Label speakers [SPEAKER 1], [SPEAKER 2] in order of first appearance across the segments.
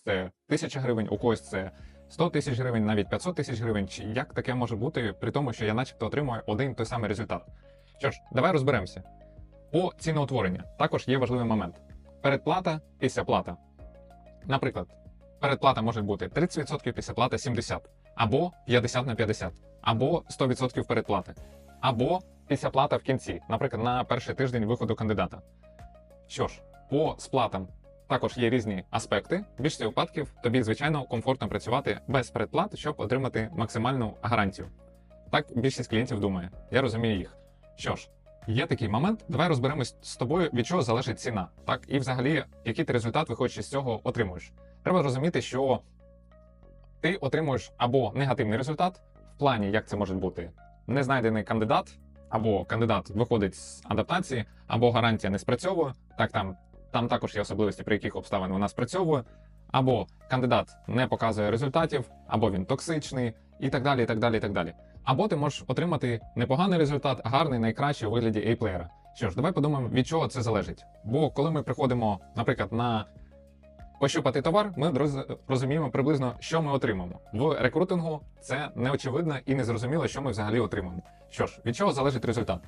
[SPEAKER 1] це 1000 гривень, у когось це 100 тисяч гривень, навіть 500 тисяч гривень. Чи як таке може бути при тому, що я начебто отримую один той самий результат? Що ж, давай розберемося. По ціноутворенню також є важливий момент: передплата, післяплата. Наприклад, передплата може бути 30%, післяплата 70%, або 50 на 50, або 100% передплати, або післяплата в кінці, наприклад, на перший тиждень виходу кандидата. Що ж, по сплатам також є різні аспекти. В більшості випадків тобі, звичайно, комфортно працювати без передплат, щоб отримати максимальну гарантію. Так більшість клієнтів думає. Я розумію їх. Що ж, є такий момент. Давай розберемось з тобою, від чого залежить ціна, так і взагалі, який ти результат виходячи з цього отримуєш. Треба розуміти, що ти отримуєш або негативний результат в плані, як це може бути, не знайдений кандидат, або кандидат виходить з адаптації, або гарантія не спрацьовує. Так там, там також є особливості, при яких обставин вона спрацьовує, або кандидат не показує результатів, або він токсичний, і так далі. і так далі, і так далі. Або ти можеш отримати непоганий результат, гарний, найкращий у вигляді A-плеєра. Що ж, давай подумаємо, від чого це залежить. Бо коли ми приходимо, наприклад, на пощупати товар, ми розуміємо приблизно, що ми отримаємо. В рекрутингу це неочевидно і незрозуміло, що ми взагалі отримаємо. Що ж, від чого залежить результат?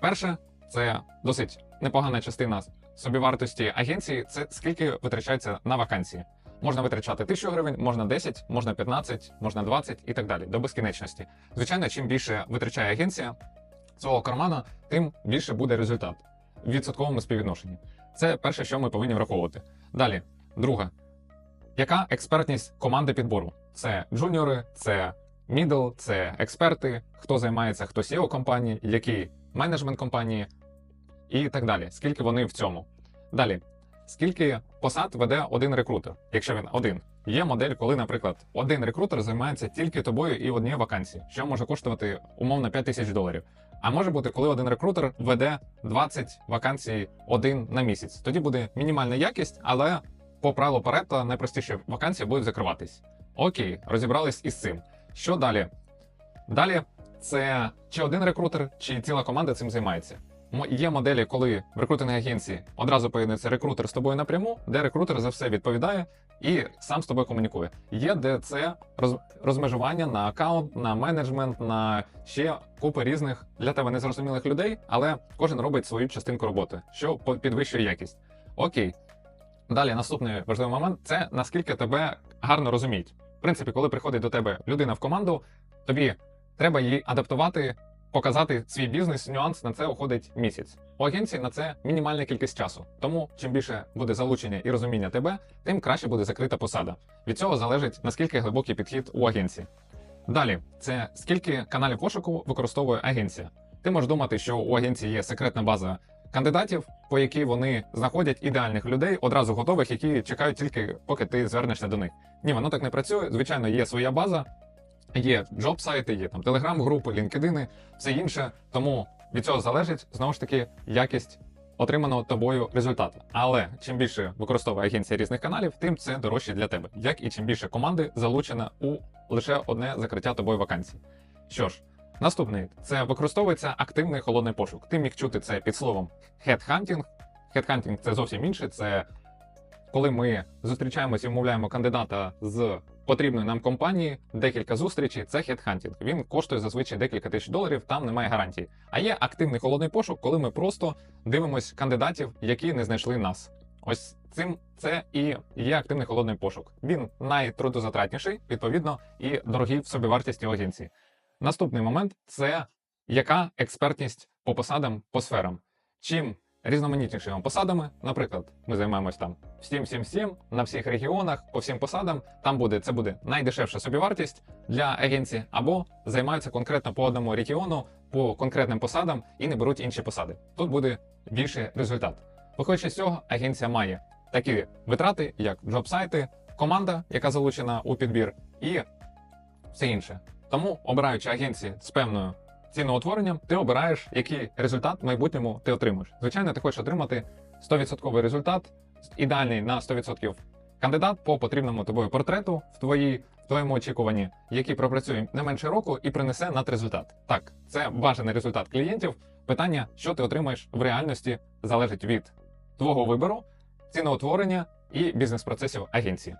[SPEAKER 1] Перше, це досить непогана частина собівартості агенції. Це скільки витрачається на вакансії. Можна витрачати 1000 гривень, можна 10, можна 15, можна 20 і так далі, до безкінечності. Звичайно, чим більше витрачає агенція свого кармана, тим більше буде результат в відсотковому співвідношенні. Це перше, що ми повинні враховувати. Далі, друге, яка експертність команди підбору? Це джуніори, це мідл, це експерти, хто займається, хто SEO компанії, який менеджмент компанії і так далі. Скільки вони в цьому? Далі, скільки посад веде один рекрутер, якщо він один. Є модель, коли, наприклад, один рекрутер займається тільки тобою і однією вакансією, що може коштувати умовно 5 тисяч доларів. А може бути, коли один рекрутер веде 20 вакансій один на місяць. Тоді буде мінімальна якість, але по правилу Паретто найпростіші вакансії будуть закриватись. Окей, розібрались із цим. Що далі? Далі це чи один рекрутер, чи ціла команда цим займається. Є моделі, коли в рекрутинг агенції одразу поєднується рекрутер з тобою напряму, де рекрутер за все відповідає і сам з тобою комунікує. Є де це роз- розмежування на аккаунт, на менеджмент, на ще купи різних для тебе незрозумілих людей, але кожен робить свою частинку роботи, що підвищує якість. Окей. Далі наступний важливий момент це наскільки тебе гарно розуміють. В принципі, коли приходить до тебе людина в команду, тобі треба її адаптувати, показати свій бізнес, нюанс на це уходить місяць. У агенції на це мінімальна кількість часу. Тому чим більше буде залучення і розуміння тебе, тим краще буде закрита посада. Від цього залежить наскільки глибокий підхід у агенції. Далі, це скільки каналів пошуку використовує агенція. Ти можеш думати, що у агенції є секретна база кандидатів, по якій вони знаходять ідеальних людей, одразу готових, які чекають тільки, поки ти звернешся до них. Ні, воно так не працює. Звичайно, є своя база, є джоб-сайти, є там телеграм-групи, лінкедини, все інше. Тому від цього залежить знову ж таки якість отриманого тобою результату. Але чим більше використовує агенція різних каналів, тим це дорожче для тебе. Як і чим більше команди залучена у лише одне закриття тобою вакансій. Що ж, наступний це використовується активний холодний пошук. Ти міг чути це під словом headhunting. Headhunting – це зовсім інше. Це коли ми зустрічаємося і вмовляємо кандидата з потрібної нам компанії, декілька зустрічей, це хедхантінг. Він коштує зазвичай декілька тисяч доларів, там немає гарантії. А є активний холодний пошук, коли ми просто дивимось кандидатів, які не знайшли нас. Ось цим це і є активний холодний пошук. Він найтрудозатратніший, відповідно, і дорогий в собівартості у агенції. Наступний момент це яка експертність по посадам, по сферам. Чим різноманітнішими посадами, наприклад, ми займаємось там всім, всім, всім на всіх регіонах, по всім посадам. Там буде це буде найдешевша собівартість для агенції, або займаються конкретно по одному регіону, по конкретним посадам і не беруть інші посади. Тут буде більший результат. Виходячи з цього, агенція має такі витрати, як джоб-сайти, команда, яка залучена у підбір, і все інше. Тому, обираючи агенції з певною ціноутворенням, ти обираєш, який результат в майбутньому ти отримаєш. Звичайно, ти хочеш отримати 100% результат, ідеальний на 100% кандидат по потрібному тобою портрету в твоїй в твоєму очікуванні, який пропрацює не менше року і принесе надрезультат. Так, це бажаний результат клієнтів. Питання, що ти отримаєш в реальності, залежить від твого вибору, ціноутворення і бізнес-процесів агенції.